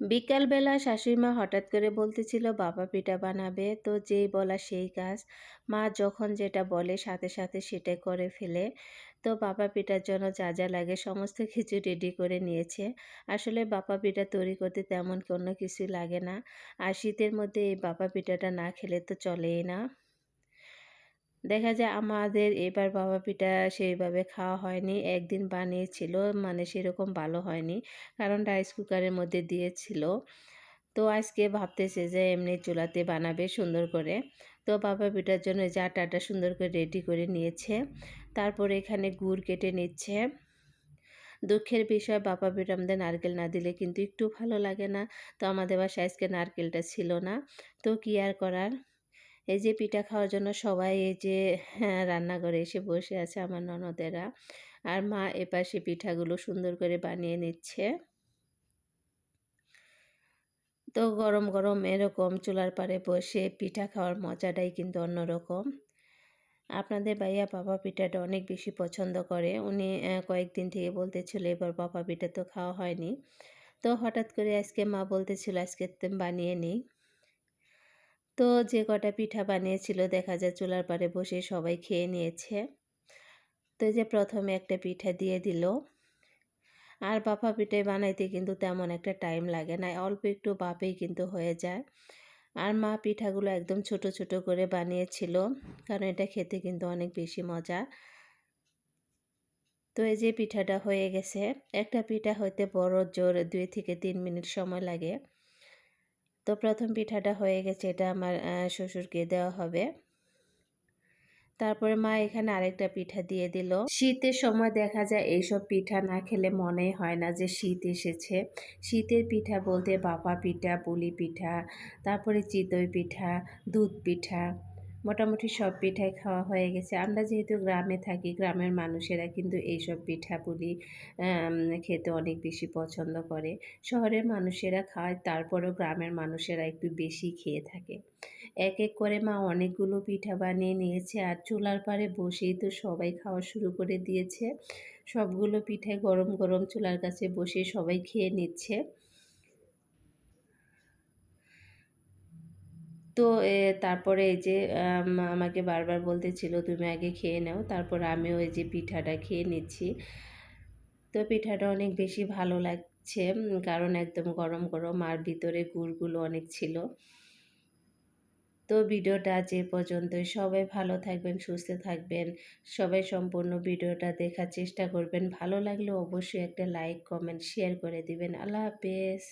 বিকালবেলা শাশুড়িমা হঠাৎ করে বলতেছিল, বাবা পিঠা বানাবে? তো যেই বলা সেই কাজ। মা যখন যেটা বলে সাথে সাথে সেটা করে ফেলে। তো বাবা পিঠার জন্য যা যা লাগে সমস্ত কিছু রেডি করে নিয়েছে। আসলে বাবা পিঠা তৈরি করতে তেমন কোনো কিছু লাগে না। আর শীতের মধ্যে এই বাবা পিঠাটা না খেলে তো চলেই না। দেখা যায় আমাদের এবার বাবা পিঠা সেইভাবে খাওয়া হয়নি, একদিন বানিয়েছিল মানে সেরকম ভালো হয়নি। কারণ রাইস কুকারের মধ্যে দিয়েছিল। তো আজকে ভাবতেছে যে এমনি চুলাতে বানাবে সুন্দর করে। তো বাবা পিঠার জন্য যা টাটা সুন্দর করে রেডি করে নিয়েছে। তারপরে এখানে গুড় কেটে নিচ্ছে। দুঃখের বিষয়, বাবা পিঠা আমাদের নারকেল না দিলে কিন্তু একটু ভালো লাগে না। তো আমাদের বাসায় আজকে নারকেলটা ছিল না। তো কি আর করার? এই যে পিঠা খাওয়ার জন্য সবাই এই যে হ্যাঁ, রান্নাঘরে এসে বসে আছে আমার ননদেরা। আর মা এপাশে পিঠাগুলো সুন্দর করে বানিয়ে নিচ্ছে। তো গরম গরম এরকম চুলার পাড়ে বসে পিঠা খাওয়ার মজাটাই কিন্তু অন্যরকম। আপনাদের ভাইয়া বাবা পিঠাটা অনেক বেশি পছন্দ করে। উনি কয়েকদিন থেকে বলতেছিল এবার বাবা পিঠা তো খাওয়া হয়নি। তো হঠাৎ করে আজকে মা বলতেছিল আজকে বানিয়ে নিই। তো যে কটা পিঠা বানিয়েছিল দেখা যায় চুলার পাড়ে বসে সবাই খেয়ে নিয়েছে। তো যে প্রথমে একটা পিঠা দিয়ে দিল। আর বাপা পিঠে বানাইতে কিন্তু তেমন একটা টাইম লাগে না, অল্প একটু বাপেই কিন্তু হয়ে যায়। আর মা পিঠাগুলো একদম ছোট ছোট করে বানিয়েছিল, কারণ এটা খেতে কিন্তু অনেক বেশি মজা। তো এই যে পিঠাটা হয়ে গেছে, একটা পিঠা হইতে বড় জোর দুই থেকে তিন মিনিট সময় লাগে। তো প্রথম পিঠাটা হয়ে গেছে, এটা আমার শ্বশুরকে দেওয়া হবে। তারপরে মা এখানে আরেকটা পিঠা দিয়ে দিল। শীতের সময় দেখা যায় এইসব পিঠা না খেলে মনে হয় না যে শীত এসেছে। শীতের পিঠা বলতে বাপা পিঠা, পুলি পিঠা, তারপরে চিতই পিঠা, দুধ পিঠা মোটামুটি সব পিঠাই খাওয়া হয়ে গেছে। আমরা যেহেতু গ্রামে থাকি, গ্রামের মানুষেরা কিন্তু এইসব পিঠাপুলি খেতে অনেক বেশি পছন্দ করে। শহরের মানুষেরা খায়, তারপরেও গ্রামের মানুষেরা একটু বেশি খেয়ে থাকে। এক এক করে মা অনেকগুলো পিঠা বানিয়ে নিয়েছে আর চুলার পাড়ে বসেই তো সবাই খাওয়া শুরু করে দিয়েছে। সবগুলো পিঠে গরম গরম চুলার কাছে বসে সবাই খেয়ে নিচ্ছে। তো তারপরে এই যে আমাকে বারবার বলতেছিল, তুমি আগে খেয়ে নাও। তারপর আমিও এই যে পিঠাটা খেয়ে নিচ্ছি। তো পিঠাটা অনেক বেশি ভালো লাগছে কারণ একদম গরম গরম আর ভিতরে গুড়গুলো অনেক ছিল। তো ভিডিওটা যে পর্যন্ত সবাই ভালো থাকবেন, সুস্থ থাকবেন। সবাই সম্পূর্ণ ভিডিওটা দেখার চেষ্টা করবেন। ভালো লাগলে অবশ্যই একটা লাইক, কমেন্ট, শেয়ার করে দিবেন। আল্লাহ হাফেজ।